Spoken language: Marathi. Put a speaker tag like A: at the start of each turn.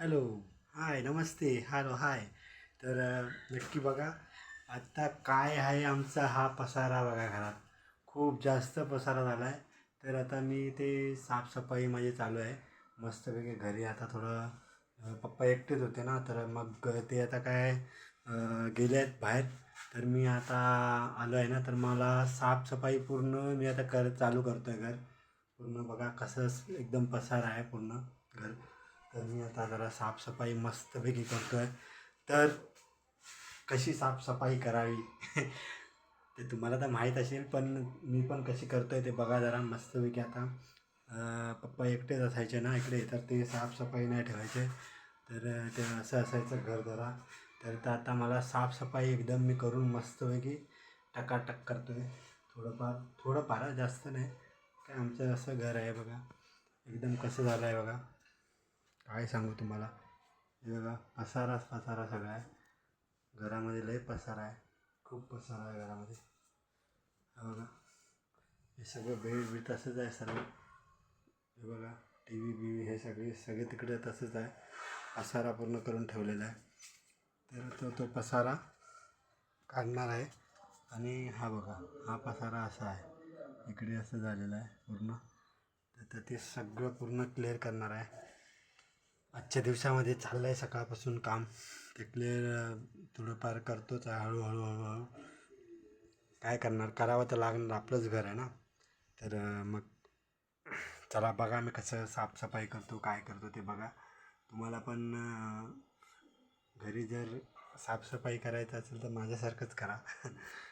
A: हॅलो हाय नमस्ते हॅलो हाय. तर नक्की बघा आत्ता काय आहे आमचा हा पसारा बघा घरात. खूप जास्त पसारा झाला आहे तर आता मी ते साफसफाई माझी चालू आहे. मस्तपैकी घरी आता थोडं पप्पा एकटेच होते ना तर मग ते आता काय गेले आहेत बाहेर. तर मी आता आलो आहे ना तर मला साफसफाई पूर्ण मी आता कर चालू करतो आहे घर. पूर्ण बघा कसं एकदम पसारा आहे पूर्ण घर. तर मी आता जरा साफसफाई मस्तपैकी करतो आहे तर कशी साफसफाई करावी? ते तुम्हाला तर माहीत असेल पण मी पण कशी करतो आहे ते बघा जरा मस्तपैकी आता. पप्पा एकटेच असायचे ना इकडे तर ते साफसफाई नाही ठेवायचे. तर ते असं असायचं घर जरा. तर तर आता मला साफसफाई एकदम मी करून मस्तपैकी टकाटक करतो आहे थोडंफार थोडंफार जास्त नाही. काय आमचं असं घर आहे बघा. एकदम कसं झालं आहे बघा. काय सांगू तुम्हाला? हे बघा पसाराच पसारा सगळा आहे. घरामध्ये लय पसारा आहे. खूप पसारा आहे घरामध्ये. हा बघा. हे सगळं बेड बीड तसंच आहे सर्व. हे बघा टी व्ही बी हे सगळे सगळे तिकडे तसंच आहे. पसारा पूर्ण करून ठेवलेला आहे. तर तो तो पसारा काढणार आहे. आणि हा बघा हा पसारा असा आहे. इकडे असं झालेलं आहे पूर्ण. तर ते सगळं पूर्ण क्लिअर करणार आहे. आजच्या दिवसामध्ये चाललं आहे सकाळपासून काम. ते क्लिअर थोडंफार करतोच आहे हळूहळू हळूहळू. काय करणार? करावं तर लागणार आपलंच घर आहे ना? तर मग चला बघा मी कसं साफसफाई करतो काय करतो ते बघा. तुम्हाला पण घरी जर साफसफाई करायचं असेल तर माझ्यासारखंच करा.